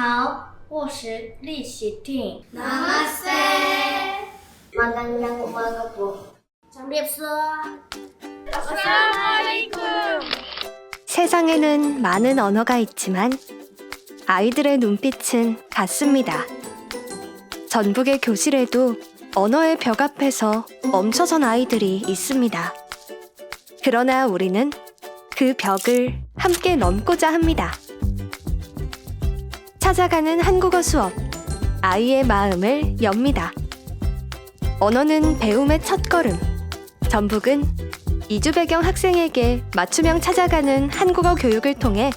好，我是李喜婷。 Namaste. Magandang umaga po. 세상에는 많은 언어가 있지만 아이들의 눈빛은 같습니다. 전북의 교실에도 언어의 벽 앞에서 멈춰선 아이들이 있습니다. 그러나 우리는 그 벽을 함께 넘고자 합니다. 찾아가는 한국어 수업, 아이의 마음을 엽니다. 언어는 배움의 첫걸음. 전북은 이주 배경 학생에게 맞춤형 찾아가는 한국어 교육을 통해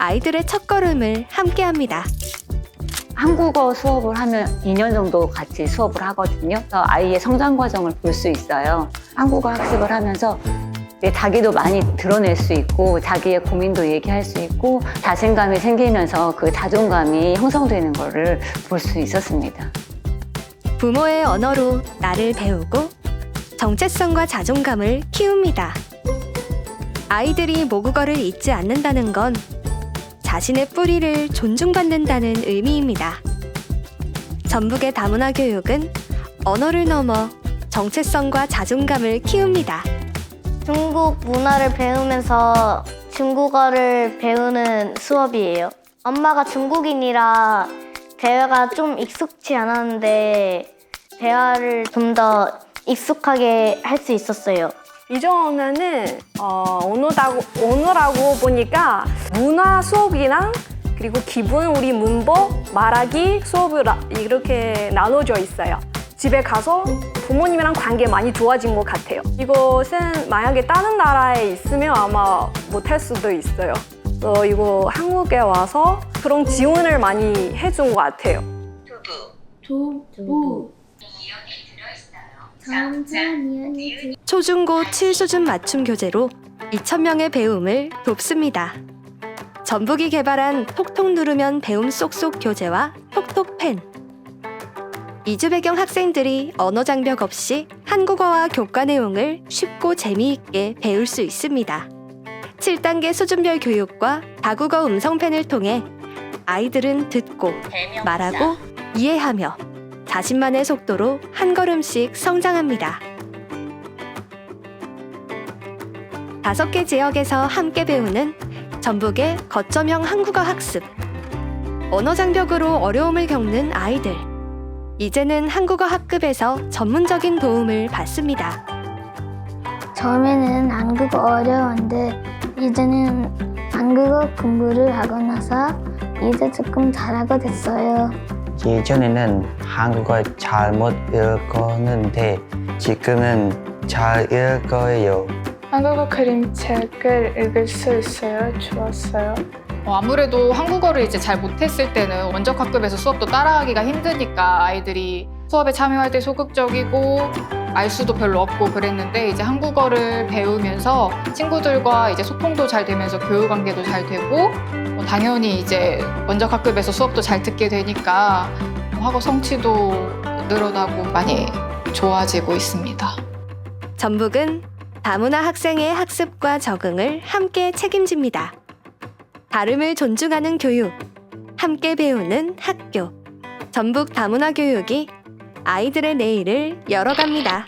아이들의 첫걸음을 함께합니다. 한국어 수업을 하면 2년 정도 같이 수업을 하거든요. 아이의 성장 과정을 볼 수 있어요. 한국어 학습을 하면서 내 자기도 많이 드러낼 수 있고 자기의 고민도 얘기할 수 있고 자신감이 생기면서 그 자존감이 형성되는 거를 볼수 있었습니다. 부모의 언어로 나를 배우고 정체성과 자존감을 키웁니다. 아이들이 모국어를 잊지 않는다는 건 자신의 뿌리를 존중받는다는 의미입니다. 전북의 다문화 교육은 언어를 넘어 정체성과 자존감을 키웁니다. 중국 문화를 배우면서 중국어를 배우는 수업이에요. 엄마가 중국인이라 대화가 좀 익숙치 않았는데 대화를 좀 더 익숙하게 할 수 있었어요. 이종 언어는 어, 언어라고, 언어라고 보니까 문화 수업이랑 그리고 기본 우리 문법 말하기 수업을 나- 이렇게 나눠져 있어요. 집에 가서 부모님이랑 관계 많이 좋아진 것 같아요. 이것은 만약에 다른 나라에 있으면 아마 못할 수도 있어요. 어, 이거 한국에 와서 그런 지원을 많이 해준 것 같아요. 두부. 초중고 7수준 맞춤 교재로 2,000명의 배움을 돕습니다. 전북이 개발한 톡톡 누르면 배움 쏙쏙 교재와 톡톡펜. 이주 배경 학생들이 언어 장벽 없이 한국어와 교과 내용을 쉽고 재미있게 배울 수 있습니다. 7단계 수준별 교육과 다국어 음성펜을 통해 아이들은 듣고 말하고 이해하며 자신만의 속도로 한 걸음씩 성장합니다. 다섯 개 지역에서 함께 배우는 전북의 거점형 한국어 학습. 언어 장벽으로 어려움을 겪는 아이들. 이제는 한국어 학급에서 전문적인 도움을 받습니다. 처음에는 한국어 어려웠는데 이제는 한국어 공부를 하고 나서 이제 조금 잘하게 됐어요. 예전에는 한국어 잘못 읽었는데 지금은 잘 읽어요. 한국어 그림책을 읽을 수 있어요. 좋았어요. 어, 아무래도 한국어를 이제 잘 못했을 때는 원적 학급에서 수업도 따라하기가 힘드니까 아이들이 수업에 참여할 때 소극적이고 알 수도 별로 없고 그랬는데 이제 한국어를 배우면서 친구들과 이제 소통도 잘 되면서 교육 관계도 잘 되고 뭐 당연히 이제 원적 학급에서 수업도 잘 듣게 되니까 학업 성취도 늘어나고 많이 좋아지고 있습니다. 전북은 다문화 학생의 학습과 적응을 함께 책임집니다. 다름을 존중하는 교육, 함께 배우는 학교. 전북 다문화 교육이 아이들의 내일을 열어갑니다.